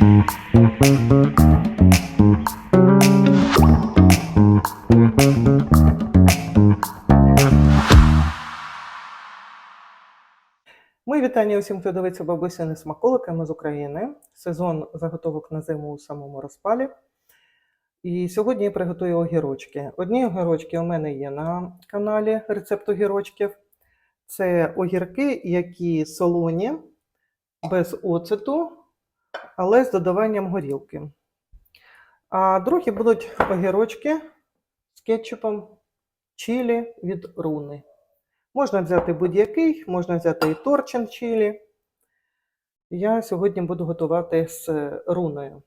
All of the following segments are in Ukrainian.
Мої вітання усім, хто дивиться бабусини смаколики. Ми з України. Сезон заготовок на зиму у самому розпалі. І сьогодні я приготую огірочки. Одні огірочки у мене є на каналі рецепт огірочків. Це огірки, які солоні, без оцету, але з додаванням горілки. А другі будуть огірочки з кетчупом чилі від руни. Можна взяти будь-який, можна взяти і торчин чилі. Я сьогодні буду готувати з руною.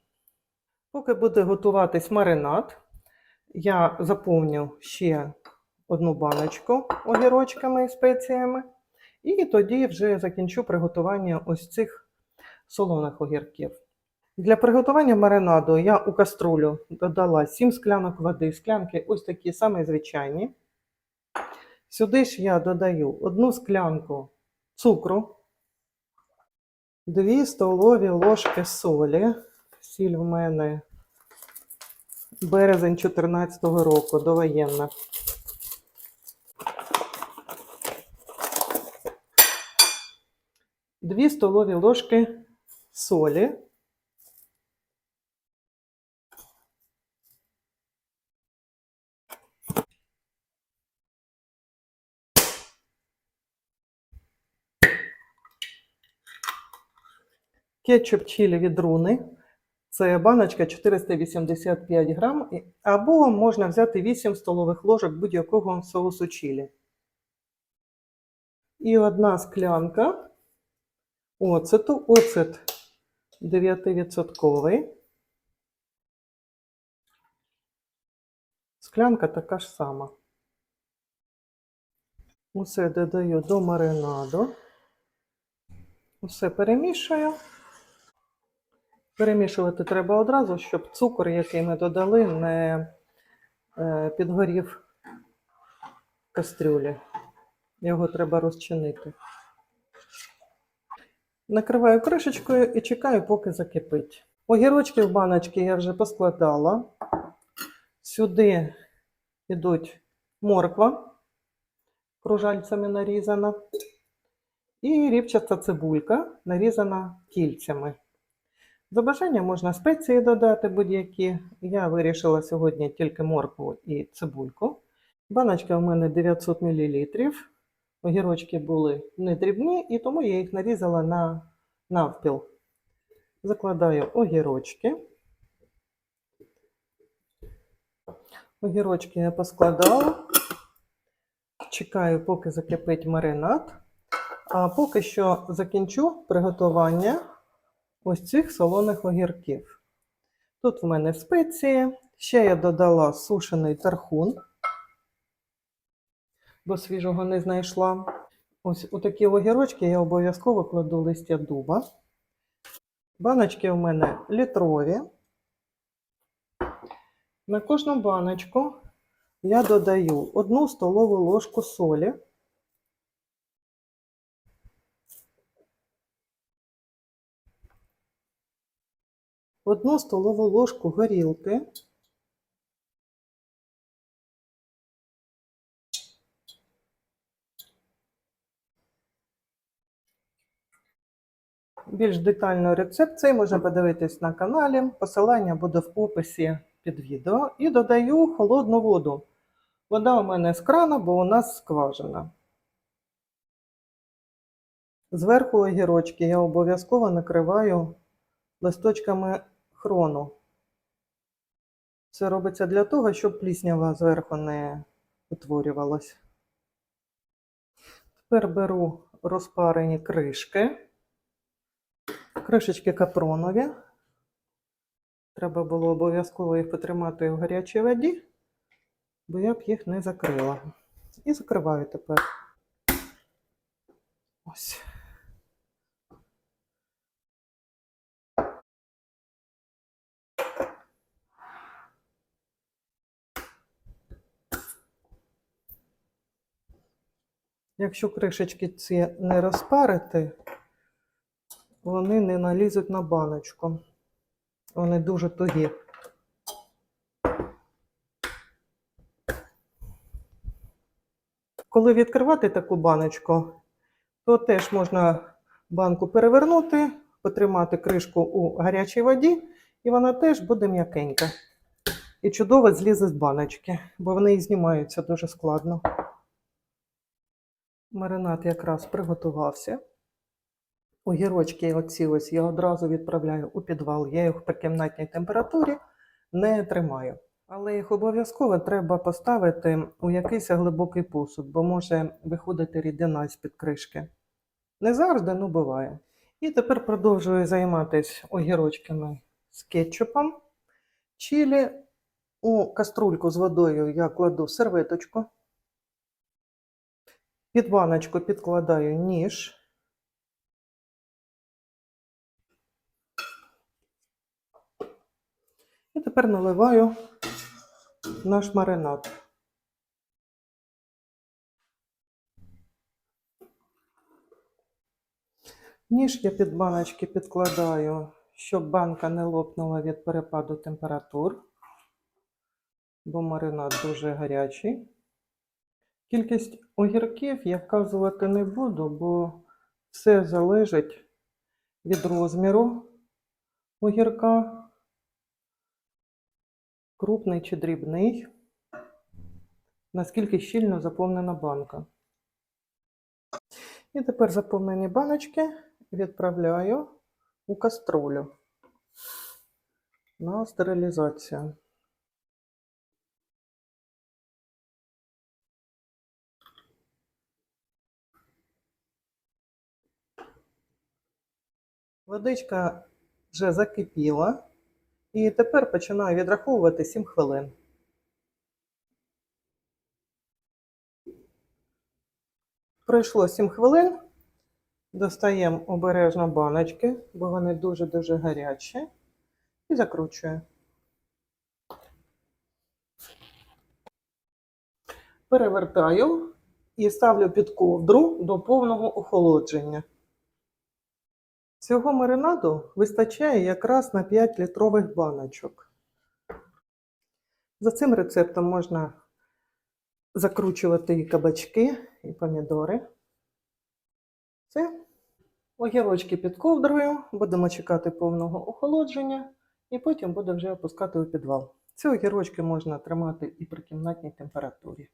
Поки буде готуватись маринад, я заповню ще одну баночку огірочками і спеціями. І тоді вже закінчу приготування ось цих солоних огірків. Для приготування маринаду я у каструлю додала 7 склянок води, склянки ось такі самі звичайні. Сюди ж я додаю одну склянку цукру, 2 столові ложки солі. Сіль в мене березень 2014 року, довоєнна. Дві столові ложки солі. Кетчуп чилі від руни. Це баночка 485 грам, або можна взяти 8 столових ложок будь-якого соусу чилі. І одна склянка оцету. Оцет 9%. Склянка така ж сама. Усе додаю до маринаду. Усе перемішую. Перемішувати треба одразу, щоб цукор, який ми додали, не е, підгорів кастрюлі. Його треба розчинити. Накриваю кришечкою і чекаю, поки закипить. Огірочки в баночки я вже поскладала. Сюди йдуть морква, кружальцями нарізана, і рівчаста цибулька, нарізана кільцями. За можна спеції додати будь-які. Я вирішила сьогодні тільки моркву і цибульку. Баночка у мене 900 мл. Огірочки були не дрібні, і тому я їх нарізала на навпіл. Закладаю огірочки. Огірочки я поскладала. Чекаю, поки закипить маринад. А поки що закінчу приготування ось цих солоних огірків. Тут в мене спеції. Ще я додала сушений тархун, бо свіжого не знайшла. Ось у такі огірочки я обов'язково кладу листя дуба. Баночки у мене літрові. На кожну баночку я додаю одну столову ложку солі. одну столову ложку горілки, Більш детально рецепт цей можна подивитись на каналі. Посилання буде в описі під відео. І додаю холодну воду. Вода у мене з крана, бо у нас скважина. Зверху огірочки я обов'язково накриваю листочками хрону. Це робиться для того, щоб пліснява зверху не утворювалась. Тепер беру розпарені кришки. Кришечки капронові. Треба було обов'язково їх потримати в гарячій воді, бо я б їх не закрила. І закриваю тепер. Ось. Якщо кришечки ці не розпарити, вони не налізуть на баночку. Вони дуже тугі. Коли відкривати таку баночку, то теж можна банку перевернути, потримати кришку у гарячій воді, і вона теж буде м'якенька. І чудово злізе з баночки, бо вони і знімаються дуже складно. Маринад якраз приготувався. Огірочки оці ось я одразу відправляю у підвал. Я їх при кімнатній температурі не тримаю. Але їх обов'язково треба поставити у якийсь глибокий посуд, бо може виходити рідина з-під кришки. Не завжди, ну буває. І тепер продовжую займатися огірочками з кетчупом. Чилі у каструльку з водою я кладу серветочку. Під баночку підкладаю ніж. І тепер наливаю наш маринад. Ніж я під баночки підкладаю, щоб банка не лопнула від перепаду температур, бо маринад дуже гарячий. Кількість огірків я вказувати не буду, бо все залежить від розміру огірка, крупний чи дрібний, наскільки щільно заповнена банка. І тепер заповнені баночки відправляю у каструлю на стерилізацію. Водичка вже закипіла, і тепер починаю відраховувати 7 хвилин. Пройшло 7 хвилин. Достаємо обережно баночки, бо вони дуже-дуже гарячі, і закручую. Перевертаю і ставлю під ковдру до повного охолодження. Цього маринаду вистачає якраз на 5 літрових баночок. За цим рецептом можна закручувати і кабачки, і помідори. Все. Огірочки під ковдрою, будемо чекати повного охолодження, і потім будемо вже опускати у підвал. Ці огірочки можна тримати і при кімнатній температурі.